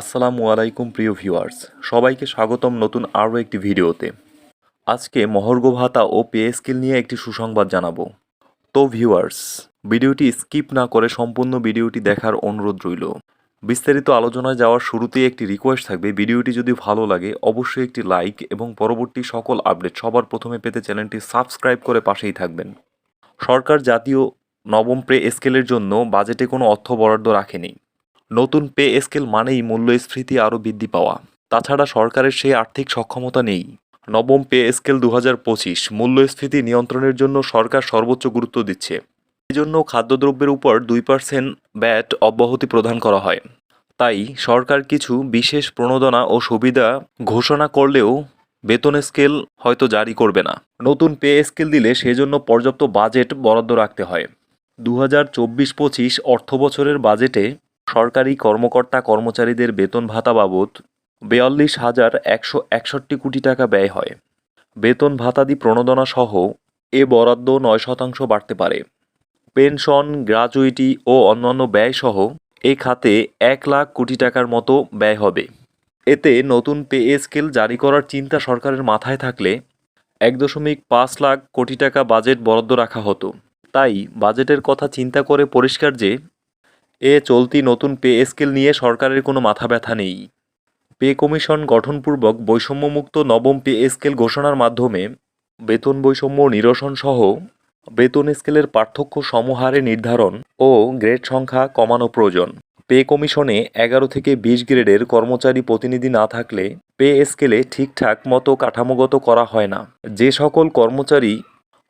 আসসালামু আলাইকুম প্রিয় ভিউয়ার্স, সবাইকে স্বাগতম নতুন আরও একটি ভিডিওতে। আজকে মহর্ঘ ভাতা ও পে স্কেল নিয়ে একটি সুসংবাদ জানাব। তো ভিউয়ার্স, ভিডিওটি স্কিপ না করে সম্পূর্ণ ভিডিওটি দেখার অনুরোধ রইল। বিস্তারিত আলোচনায় যাওয়ার শুরুতেই একটি রিকোয়েস্ট থাকবে, ভিডিওটি যদি ভালো লাগে অবশ্যই একটি লাইক এবং পরবর্তী সকল আপডেট সবার প্রথমে পেতে চ্যানেলটি সাবস্ক্রাইব করে পাশেই থাকবেন। সরকার জাতীয় নবম পে স্কেলের জন্য বাজেটে কোনো অর্থ বরাদ্দ রাখেনি। নতুন পে স্কেল মানেই মূল্যস্ফীতি আরও বৃদ্ধি পাওয়া। তাছাড়া সরকারের সেই আর্থিক সক্ষমতা নেই। নবম পে স্কেল দু হাজার পঁচিশ, মূল্যস্ফীতি নিয়ন্ত্রণের জন্য সরকার সর্বোচ্চ গুরুত্ব দিচ্ছে। এজন্য খাদ্যদ্রব্যের উপর দুই পার্সেন্ট ব্যাট অব্যাহতি প্রদান করা হয়। তাই সরকার কিছু বিশেষ প্রণোদনা ও সুবিধা ঘোষণা করলেও বেতন স্কেল হয়তো জারি করবে না। নতুন পে স্কেল দিলে সেজন্য পর্যাপ্ত বাজেট বরাদ্দ রাখতে হয়। দু হাজার চব্বিশ পঁচিশ অর্থ বছরের বাজেটে সরকারি কর্মকর্তা কর্মচারীদের বেতন ভাতা বাবদ বেয়াল্লিশ হাজার একশো একষট্টি কোটি টাকা ব্যয় হয়। বেতন ভাতাদি প্রণোদনা সহ এ বরাদ্দ নয় শতাংশ বাড়তে পারে। পেনশন, গ্রাচুইটি ও অন্যান্য ব্যয় সহ এ খাতে এক লাখ কোটি টাকার মতো ব্যয় হবে। এতে নতুন পে স্কেল জারি করার চিন্তা সরকারের মাথায় থাকলে এক দশমিক পাঁচ লাখ কোটি টাকা বাজেট বরাদ্দ রাখা হতো। তাই বাজেটের কথা চিন্তা করে পরিষ্কার যে এ চলতি নতুন পে স্কেল নিয়ে সরকারের কোনো মাথা ব্যথা নেই। পে কমিশন গঠনপূর্বক বৈষম্যমুক্ত নবম পে স্কেল ঘোষণার মাধ্যমে বেতন বৈষম্য নিরসন সহ বেতন স্কেলের পার্থক্য সমহারে নির্ধারণ ও গ্রেড সংখ্যা কমানো প্রয়োজন। পে কমিশনে এগারো থেকে বিশ গ্রেডের কর্মচারী প্রতিনিধি না থাকলে পে স্কেলে ঠিকঠাক মতো কাঠামোগত করা হয় না। যে সকল কর্মচারী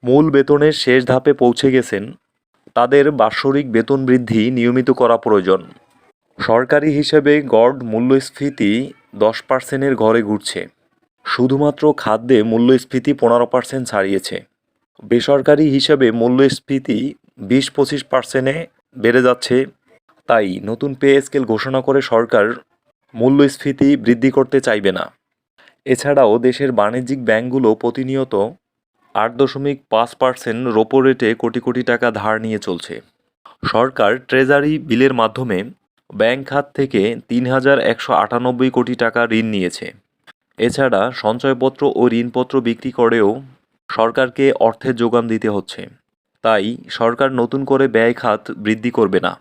মূল বেতনের শেষ ধাপে পৌঁছে গেছেন তাদের বাৎসরিক বেতন বৃদ্ধি নিয়মিত করা প্রয়োজন। সরকারি হিসেবে গড় মূল্যস্ফীতি দশ পার্সেন্টের ঘরে ঘুরছে। শুধুমাত্র খাদ্যে মূল্যস্ফীতি পনেরো পার্সেন্ট ছাড়িয়েছে। বেসরকারি হিসাবে মূল্যস্ফীতি বিশ পঁচিশ পার্সেন্টে বেড়ে যাচ্ছে। তাই নতুন পে স্কেল ঘোষণা করে সরকার মূল্যস্ফীতি বৃদ্ধি করতে চাইবে না। এছাড়াও দেশের বাণিজ্যিক ব্যাংকগুলো প্রতিনিয়ত আট দশমিক পাঁচ পার্সেন্ট রোপো রেটে কোটি কোটি টাকা ধার নিয়ে চলছে। সরকার ট্রেজারি বিলের মাধ্যমে ব্যাংক খাত থেকে তিন হাজার একশো আটানব্বই কোটি টাকা ঋণ নিয়েছে। এছাড়া সঞ্চয়পত্র ও ঋণপত্র বিক্রি করেও সরকারকে অর্থের যোগান দিতে হচ্ছে। তাই সরকার নতুন করে ব্যয় খাত বৃদ্ধি করবে না।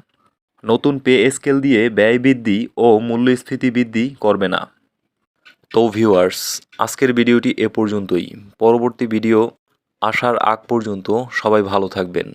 নতুন পে স্কেল দিয়ে ব্যয় বৃদ্ধি ও মূল্যস্ফীতি বৃদ্ধি করবে না। তো ভিউয়ার্স, আজকের ভিডিওটি এ পর্যন্তই। পরবর্তী ভিডিও আসার আগ পর্যন্ত সবাই ভালো থাকবেন।